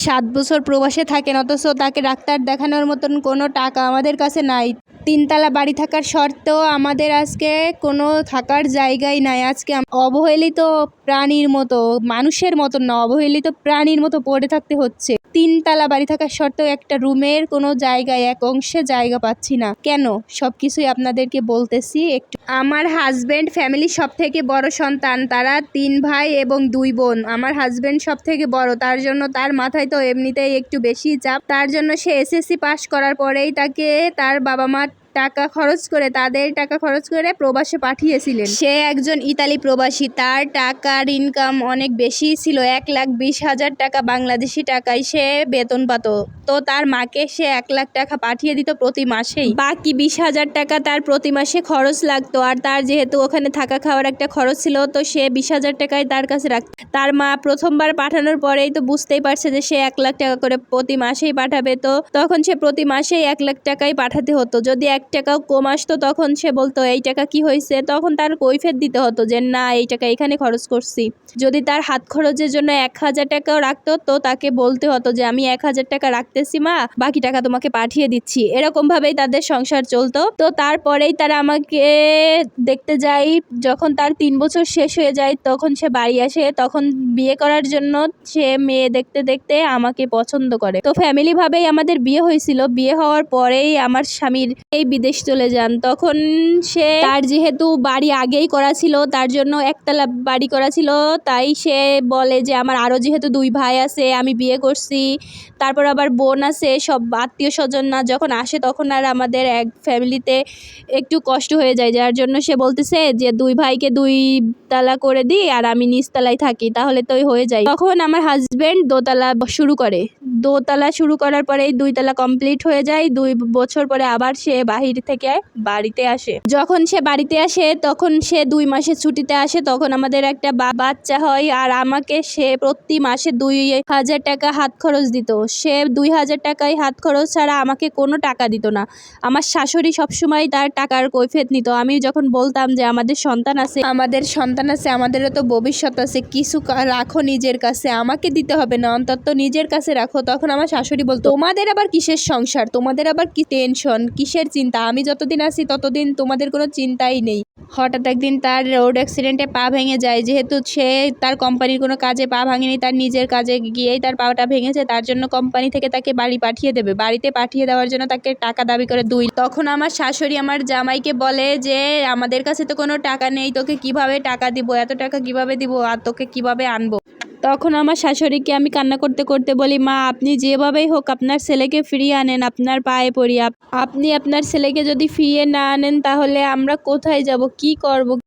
সাত বছর প্রবাসে থাকেন, অথচ তাকে ডাক্তার দেখানোর মতন কোনো টাকা আমাদের কাছে নাই। তিনতলা বাড়ি থাকার সত্ত্বেও আমাদের আজকে কোনো থাকার জায়গাই নাই। আজকে অবহেলিত প্রাণীর মতো, মানুষের মতো না, অবহেলিত প্রাণীর মতো পড়ে থাকতে হচ্ছে। তিনতলা বাড়ি থাকার সত্ত্বেও একটা রুমের কোনো জায়গায়, এক অংশে জায়গা পাচ্ছি না। কেন? সব কিছুই আপনাদেরকে বলতেছি, একটু আমার হাজব্যান্ড ফ্যামিলির সব থেকে বড় সন্তান। তারা তিন ভাই এবং দুই বোন। আমার হাজব্যান্ড সব থেকে বড়। তার জন্য তার মাথায় তো এমনিতেই একটু বেশি চাপ। তার জন্য সে এসএসসি পাশ করার পরেই তাকে তার বাবা মা টাকা খরচ করে, তাদের টাকা খরচ করে প্রবাসে পাঠিয়েছিলেন। সে একজন ইতালি প্রবাসী, তার টাকার ইনকাম অনেক বেশি ছিল, এক লাখ বিশ হাজার টাকা বাংলাদেশি টাকায় সে বেতন পাত। তো তার মাকে সে এক লাখ টাকা পাঠিয়ে দিত প্রতি মাসেই। বাকি বিশ হাজার টাকা তার প্রতি মাসে খরচ লাগতো, আর তার যেহেতু ওখানে থাকা খাওয়ার একটা খরচ ছিল, তো সে বিশ হাজার টাকায় তার কাছে রাখত তার মা প্রথমবার পাঠানোর পরেই তো বুঝতেই পারছে যে সে এক লাখ টাকা করে প্রতি মাসেই পাঠাবে, তো তখন সে প্রতি মাসেই এক লাখ টাকাই পাঠাতে হতো। যদি এক টাকাও কম আসতো তখন, সে বলতো, এই টাকা কি হয়েছে? তখন তার কৈফের দিতে হতো যে, না, এই টাকা এখানে খরচ করছি। যদি তার হাত খরচের জন্য এক হাজার টাকাও রাখতো তো তাকে বলতে হতো যে, আমি এক হাজার টাকা রাখতেছি, মা, বাকি টাকা তোমাকে পাঠিয়ে দিচ্ছি। এরকম ভাবেই তাদের সংসার চলতো। তো তারপরেই তারা আমাকে দেখতে যায়, যখন তার তিন বছর শেষ হয়ে যায়, তখন সে বাড়ি আসে। তখন বিয়ে করার জন্য সে মেয়ে দেখতে দেখতে আমাকে পছন্দ করে। তো ফ্যামিলি ভাবেই আমাদের বিয়ে হয়েছিল। বিয়ে হওয়ার পরেই আমার স্বামীর এই বিদেশ চলে যান। তখন সে তার যেহেতু বাড়ি আগেই করা ছিল, তার জন্য একতলা বাড়ি করা ছিল, তাই সে বলে যে, আমার আরও যেহেতু দুই ভাই আছে, আমি বিয়ে করছি। তারপর আবার বোন আছে, সব আত্মীয় স্বজন না, যখন আসে তখন আর আমাদের এক ফ্যামিলিতে একটু কষ্ট হয়ে যায়। যার জন্য সে বলতেছে যে, দুই ভাইকে দুই তালা করে দিই আর আমি নিচতলায় থাকি, তাহলে তো হয়ে যায়। তখন আমার হাজব্যান্ড দোতলা শুরু করে। দোতলা শুরু করার পরেই দুই তলা কমপ্লিট হয়ে যায়। দুই বছর পরে আবার সে বাহির থেকে বাড়িতে আসে। যখন সে বাড়িতে আসে, তখন সে দুই মাসের ছুটিতে আসে, তখন আমাদের একটা বাচ্চা হয় আর আমাকে সে প্রতি মাসে দুই হাজার টাকা হাত খরচ দিত। সে দুই হাজার টাকায় হাত খরচ ছাড়া আমাকে কোনো টাকা দিত না। আমার শাশুড়ি সবসময় তার টাকার কৈফিয়ত নিত। আমি যখন বলতাম যে আমাদের সন্তান আছে, আমাদের সন্তান আছে, আমাদেরও তো ভবিষ্যৎ আছে, কিছু রাখো নিজের কাছে, আমাকে দিতে হবে না, অন্তত নিজের কাছে রাখো। তখন আমার শাশুড়ি বলতো, তোমাদের আবার কিসের সংসার? তোমাদের আবার কি টেনশন কিসের চিন্তা? আমি যতদিন আছি ততদিন তোমাদের কোনো চিন্তাই নেই। হঠাৎ একদিন তার রোড অ্যাক্সিডেন্টে পা ভেঙে যায়। যেহেতু সে তার কোম্পানির কোনো কাজে পা ভাঙেনি, তার নিজের কাজে গিয়েই তার পাটা ভেঙেছে, তার জন্য কোম্পানি থেকে তাকে বাড়ি পাঠিয়ে দেবে। বাড়িতে পাঠিয়ে দেওয়ার জন্য তাকে টাকা দাবি করে দুই। তখন আমার শাশুড়ি আমার জামাইকে বলে যে, আমাদের কাছে তো কোনো টাকা নেই, তোকে কীভাবে টাকা দিব? এত টাকা কীভাবে দিব? আর তোকে কীভাবে আনব? তখন আমার শাশুড়িকে আমি কান্না করতে করতে বলি, মা, আপনি যেভাবেই হোক আপনার ছেলেকে ফিরিয়ে আনেন, আপনার পায়ে পড়ি। আপ- আপনি আপনার ছেলেকে যদি ফিরিয়ে না আনেন তাহলে আমরা কোথায় যাব? কি করব?